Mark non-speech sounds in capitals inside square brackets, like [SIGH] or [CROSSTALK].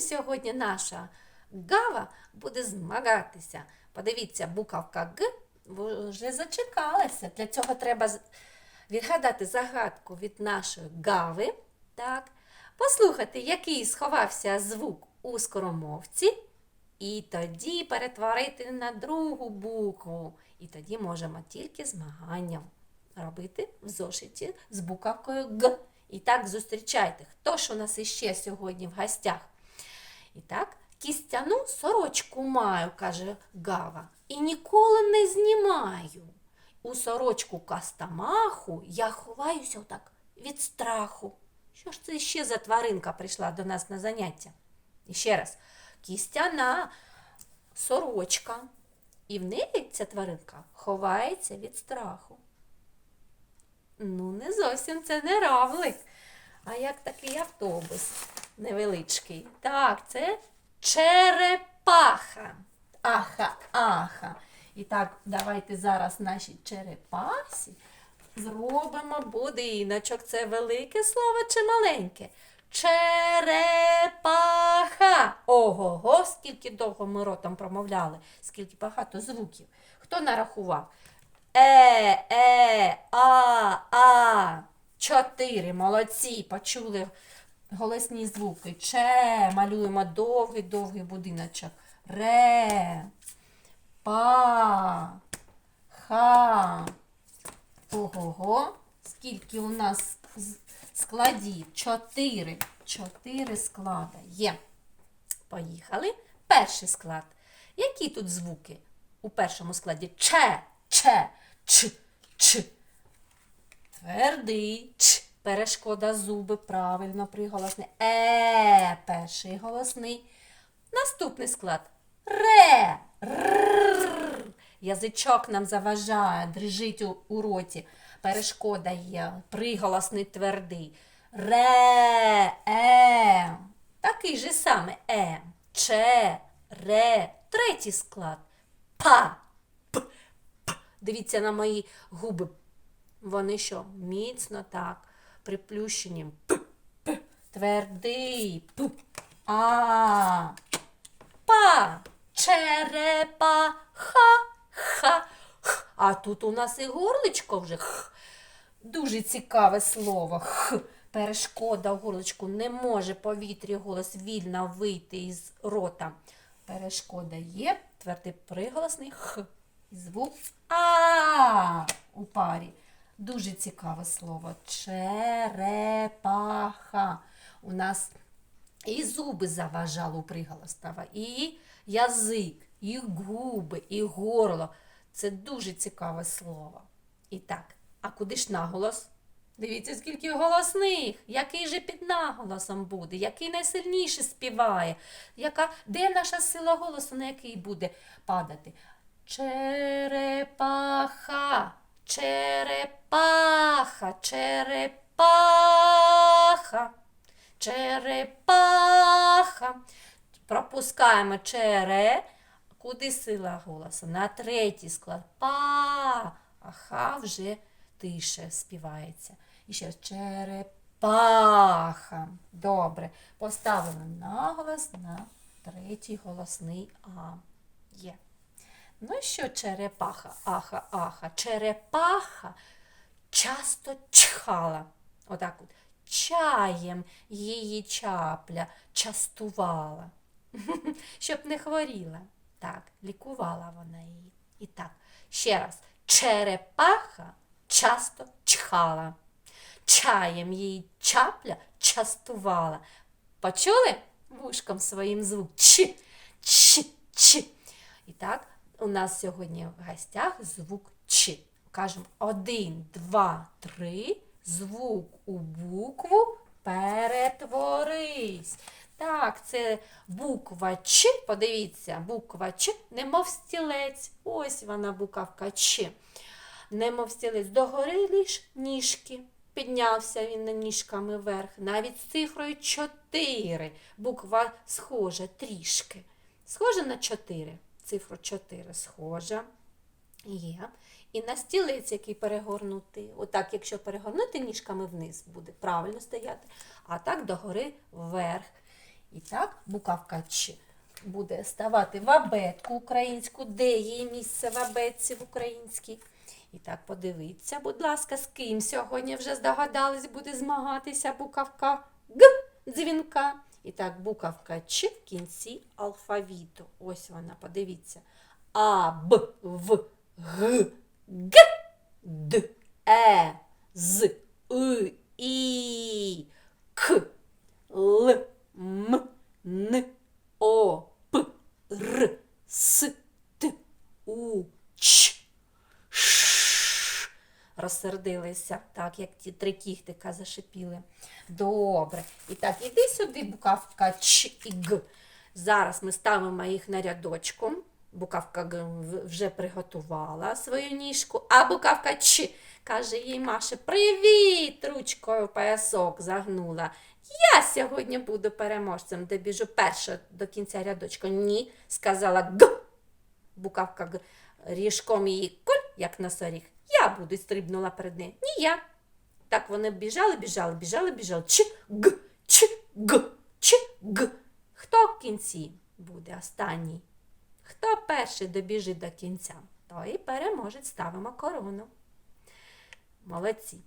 сьогодні наша гава буде змагатися? Подивіться, буковка Г вже зачекалася. Для цього треба відгадати загадку від нашої гави. Так. Послухати, який сховався звук у скоромовці, і тоді перетворити на другу букву. І тоді можемо тільки змагання робити в зошиті з буковкою Г. І так зустрічайте, хто ж у нас іще сьогодні в гостях. І так, кістяну сорочку маю, каже Гава, і ніколи не знімаю. У сорочку кастамаху я ховаюся отак від страху. Що ж це ще за тваринка прийшла до нас на заняття? І ще раз, кістяна сорочка. І в неї ця тваринка ховається від страху. Ну, не зовсім це не равлик, а як такий автобус невеличкий. Так, це черепаха. Аха, аха. І так, давайте зараз нашій черепасі зробимо будиночок. Це велике слово чи маленьке? Черепаха. Ого-го, скільки довго ми ротом промовляли, скільки багато звуків. Хто нарахував? Е, е, а, а. Чотири. Молодці. Почули голосні звуки. Че. Малюємо довгий-довгий будиночок. Ре. Па. Ха. Ого-го. Скільки у нас складів? Чотири. Чотири склада є. Поїхали. Перший склад. Які тут звуки у першому складі? Че, че, ч, ч. Твердий ч. Перешкода зуби, правильно приголосний. Е, перший голосний. Наступний склад. Ре. Р. Язичок нам заважає, дрижить у, роті. Перешкода є, приголосний твердий. Ре, е. Такий же саме е. Че, ре. Третій склад. Па. П. П. Дивіться на мої губи. Вони що? Міцно так, приплющені. П. П. Твердий. А. Па. Черепа. Ха. Ха. Х. А тут у нас і горличко вже. Х. Дуже цікаве слово. Х. Перешкода в не може повітря голос вільно вийти із рота. Перешкода є, твердий приголосний х. Звук а у парі. Дуже цікаве слово. Черепаха. У нас і зуби заважали у приголосному, і язик, і губи, і горло. Це дуже цікаве слово. І так, а куди ж наголос? Дивіться, скільки голосних, який же під наголосом буде, який найсильніше співає, яка, де наша сила голосу, на який буде падати? Черепаха, черепаха, черепаха, черепаха. Пропускаємо чере. Куди сила голосу? На третій склад. Па. А ха вже тише співається. І ще раз черепаха. Добре. Поставили наголос на третій голосний А. Є. Ну що черепаха? Аха, аха. Черепаха часто чхала. Отак от. Чаєм її чапля частувала. [LAUGHS] Щоб не хворіла. Так, лікувала вона її. І так, ще раз. Черепаха часто чхала. Чаєм її чапля частувала. Почули вушком своїм звук? Чи, чи, чи. І так, у нас сьогодні в гостях звук Ч. Кажемо один, два, три. Звук у букву перетворись. Так, це буква Ч. Подивіться, буква Ч, немов стілець. Ось вона буковка Ч. Немов стілець. Догори лиш ніжки. Піднявся він на ніжками вверх. Навіть з цифрою 4. Буква схожа трішки. Схожа на 4. Цифра 4 схожа. Є. І на стілець, який перегорнутий. Отак, якщо перегорнути ніжками вниз, буде правильно стояти. А так догори вверх. І Так, букавка Ч буде ставати в абетку українську, де її місце в абетці в українській. І так, подивіться, будь ласка, з ким сьогодні вже здогадались буде змагатися букавка Г дзвінка. І так, букавка Ч в кінці алфавіту. Ось вона, подивіться. А, Б, В, Г, Г, Д, Е, З, И, І, Розсердилися, так, як ті три кіхтика зашипіли. Добре. І так, іди сюди, букавка Ч і Г. Зараз ми ставимо їх на рядочку. Букавка Г вже приготувала свою ніжку, а букавка Ч каже їй Маша: Привіт! Ручкою поясок загнула. Я сьогодні буду переможцем, добіжу перша до кінця рядочка. Ні, сказала Г. Букавка Г ріжком її коль, як носоріг. Я буду стрибнула перед нею. Ні я. Так вони біжали, біжали, біжали, біжали. Ч, Г, Ч, Г, Ч, Г. Хто в кінці буде останній? Хто перший добіжить до кінця, той переможець ставимо корону. Молодці.